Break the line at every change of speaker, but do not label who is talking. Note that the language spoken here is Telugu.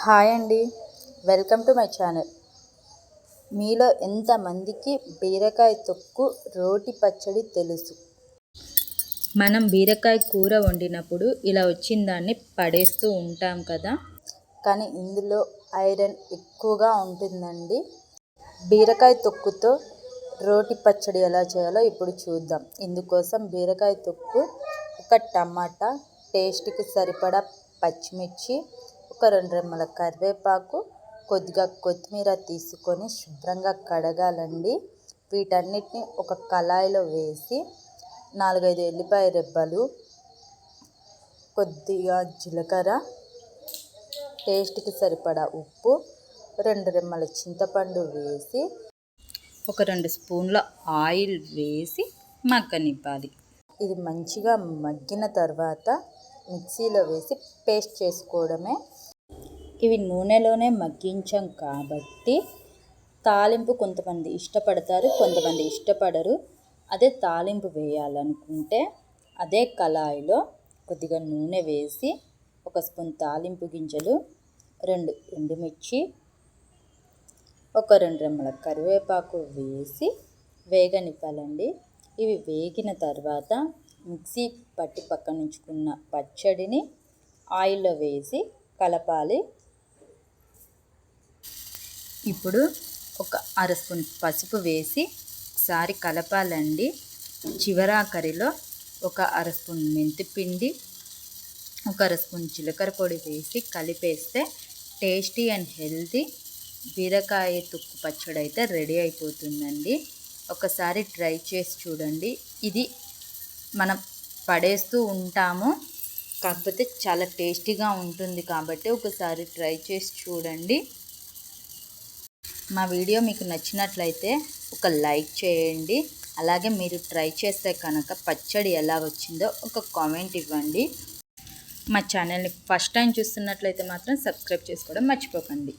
హాయ్ అండి. Welcome to my channel. మీలో ఎంతమందికి బీరకాయ తొక్కు రోటి పచ్చడి తెలుసు? మనం బీరకాయ కూర వండినప్పుడు ఇలా వచ్చిన దాన్ని పడేస్తూ ఉంటాం కదా? కానీ ఇందులో ఐరన్ ఎక్కువగా ఉంటుందండి. బీరకాయ తొక్కుతో రోటి పచ్చడి ఎలా చేయాలో ఇప్పుడు చూద్దాం. ఇందుకోసం బీరకాయ తొక్కు ఒక టమాటా టేస్ట్కి సరిపడా పచ్చిమిర్చి ఒక రెండు రెమ్మల కరివేపాకు కొద్దిగా కొత్తిమీర తీసుకొని శుభ్రంగా కడగాలండి. వీటన్నిటిని ఒక కళాయిలో వేసి నాలుగైదు ఎల్లిపాయ రెబ్బలు కొద్దిగా జీలకర్ర టేస్ట్కి సరిపడా ఉప్పు రెండు రెమ్మల చింతపండు వేసి ఒక రెండు స్పూన్ల ఆయిల్ వేసి మగ్గనివ్వాలి. ఇది మంచిగా మగ్గిన తర్వాత మిక్సీలో వేసి పేస్ట్ చేసుకోవడమే ఇవి నూనెలోనే మగ్గించాం కాబట్టి తాలింపు కొంతమంది ఇష్టపడతారు కొంతమంది ఇష్టపడరు. అదే తాలింపు వేయాలనుకుంటే అదే కళాయిలో కొద్దిగా నూనె వేసి ఒక స్పూన్ తాలింపు గింజలు రెండు ఎండుమిర్చి ఒక రెండు రెమ్మల కరివేపాకు వేసి వేగనివ్వాలండి. ఇవి వేగిన తర్వాత మిక్సీ పట్టి పక్కన ఉంచుకున్న పచ్చడిని ఆయిల్లో వేసి కలపాలి. ఇప్పుడు ఒక అర స్పూన్ పసుపు వేసి ఒకసారి కలపాలండి. చివరాకరిలో ఒక అర స్పూన్ మెంతిపిండి ఒక అర స్పూన్ జీలకర్ర పొడి వేసి కలిపేస్తే టేస్టీ అండ్ హెల్తీ బీరకాయ తుక్కు పచ్చడి అయితే రెడీ అయిపోతుందండి. ఒకసారి ట్రై చేసి చూడండి. ఇది మనం పడేస్తూ ఉంటాము కాకపోతే చాలా టేస్టీగా ఉంటుంది కాబట్టి ఒకసారి ట్రై చేసి చూడండి. మా వీడియో మీకు నచ్చినట్లయితే ఒక లైక్ చేయండి. అలాగే మీరు ట్రై చేస్తే కనుక పచ్చడి ఎలా వచ్చిందో ఒక కామెంట్ ఇవ్వండి. మా ఛానల్ని ఫస్ట్ టైం చూస్తున్నట్లయితే మాత్రం సబ్స్క్రైబ్ చేసుకోవడం మర్చిపోకండి.